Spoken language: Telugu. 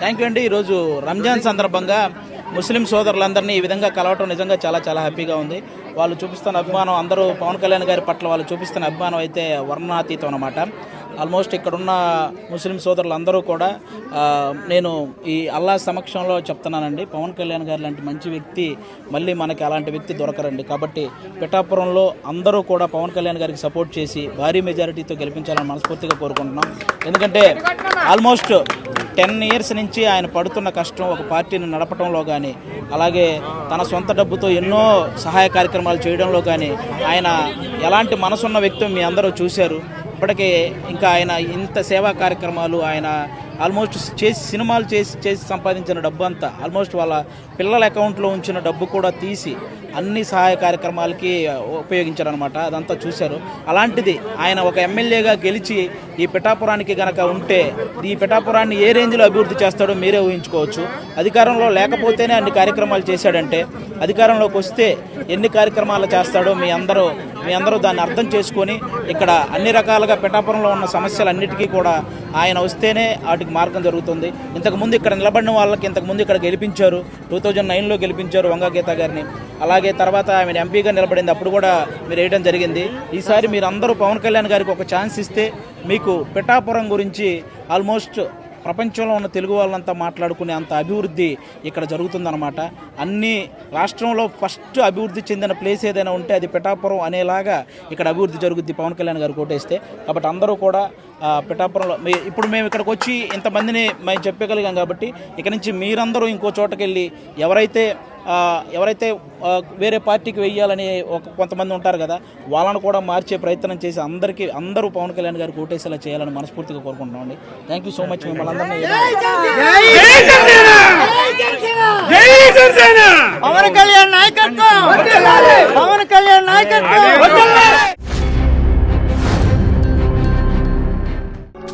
థ్యాంక్ యూ అండి. ఈరోజు రంజాన్ సందర్భంగా ముస్లిం సోదరులందరినీ ఈ విధంగా కలవటం నిజంగా చాలా చాలా హ్యాపీగా ఉంది. వాళ్ళు చూపిస్తున్న అభిమానం అందరూ పవన్ కళ్యాణ్ గారి పట్ల వాళ్ళు చూపిస్తున్న అభిమానం అయితే వర్ణాతీతం అనమాట ఆల్మోస్ట్ ఇక్కడున్న ముస్లిం సోదరులందరూ కూడా నేను ఈ అల్లా సమక్షంలో చెప్తున్నానండి. పవన్ కళ్యాణ్ గారు లాంటి మంచి వ్యక్తి మళ్ళీ మనకి అలాంటి వ్యక్తి దొరకరండి. కాబట్టి పిఠాపురంలో అందరూ కూడా పవన్ కళ్యాణ్ గారికి సపోర్ట్ చేసి భారీ మెజారిటీతో గెలిపించాలని మనస్ఫూర్తిగా కోరుకుంటున్నాం. ఎందుకంటే ఆల్మోస్ట్ టెన్ ఇయర్స్ నుంచి ఆయన పడుతున్న కష్టం ఒక పార్టీని నడపడంలో కానీ అలాగే తన సొంత డబ్బుతో ఎన్నో సహాయ కార్యక్రమాలు చేయడంలో కానీ ఆయన ఎలాంటి మనసున్న వ్యక్తి మీ అందరూ చూశారు. ఇప్పటికే ఇంకా ఆయన ఇంత సేవా కార్యక్రమాలు ఆయన ఆల్మోస్ట్ చేసి సినిమాలు చేసి చేసి సంపాదించిన డబ్బు అంతా ఆల్మోస్ట్ వాళ్ళ పిల్లల అకౌంట్లో ఉంచిన డబ్బు కూడా తీసి అన్ని సహాయ కార్యక్రమాలకి ఉపయోగించారనమాట అదంతా చూశారు. అలాంటిది ఆయన ఒక ఎమ్మెల్యేగా గెలిచి ఈ పిఠాపురానికి గనక ఉంటే ఈ పిఠాపురాన్ని ఏ రేంజ్లో అభివృద్ధి చేస్తాడో మీరే ఊహించుకోవచ్చు. అధికారంలో లేకపోతేనే అన్ని కార్యక్రమాలు చేశాడంటే అధికారంలోకి వస్తే ఎన్ని కార్యక్రమాలు చేస్తాడో మీ అందరూ మీ అందరూ దాన్ని అర్థం చేసుకొని ఇక్కడ అన్ని రకాలుగా పిఠాపురంలో ఉన్న సమస్యలన్నిటికీ కూడా ఆయన వస్తేనే వాటికి మార్గం జరుగుతుంది. ఇంతకుముందు ఇక్కడ నిలబడిన వాళ్ళకి ఇంతకుముందు ఇక్కడ గెలిపించారు. టూ థౌజండ్ నైన్లో గెలిపించారు వంగా గీత గారిని. అలాగే తర్వాత ఆమె ఎంపీగా నిలబడింది. అప్పుడు కూడా మీరు వేయడం జరిగింది. ఈసారి మీరు అందరూ పవన్ కళ్యాణ్ గారికి ఒక ఛాన్స్ ఇస్తే మీకు పిఠాపురం గురించి ఆల్మోస్ట్ ప్రపంచంలో ఉన్న తెలుగు వాళ్ళంతా మాట్లాడుకునే అంత అభివృద్ధి ఇక్కడ జరుగుతుందన్నమాట. అన్ని రాష్ట్రంలో ఫస్ట్ అభివృద్ధి చెందిన ప్లేస్ ఏదైనా ఉంటే అది పిఠాపురం అనేలాగా ఇక్కడ అభివృద్ధి జరుగుద్ది పవన్ కళ్యాణ్ గారు కోటేస్తే. కాబట్టి అందరూ కూడా పిఠాపురంలో. మీ ఇప్పుడు మేము ఇక్కడికి వచ్చి ఇంతమందిని మేము చెప్పగలిగాం కాబట్టి ఇక నుంచి మీరందరూ ఇంకో చోటకి వెళ్ళి ఎవరైతే ఎవరైతే వేరే పార్టీకి వెయ్యాలని ఒక కొంతమంది ఉంటారు కదా వాళ్ళను కూడా మార్చే ప్రయత్నం చేసి అందరికీ అందరూ పవన్ కళ్యాణ్ గారికి ఓటేసేలా చేయాలని మనస్ఫూర్తిగా కోరుకుంటున్నామండి థ్యాంక్ యూ సో మచ్ మిమ్మల్ని అందరినీ పవన్ కళ్యాణ్ నాయకత్వం! పవన్ కళ్యాణ్ నాయకత్వం!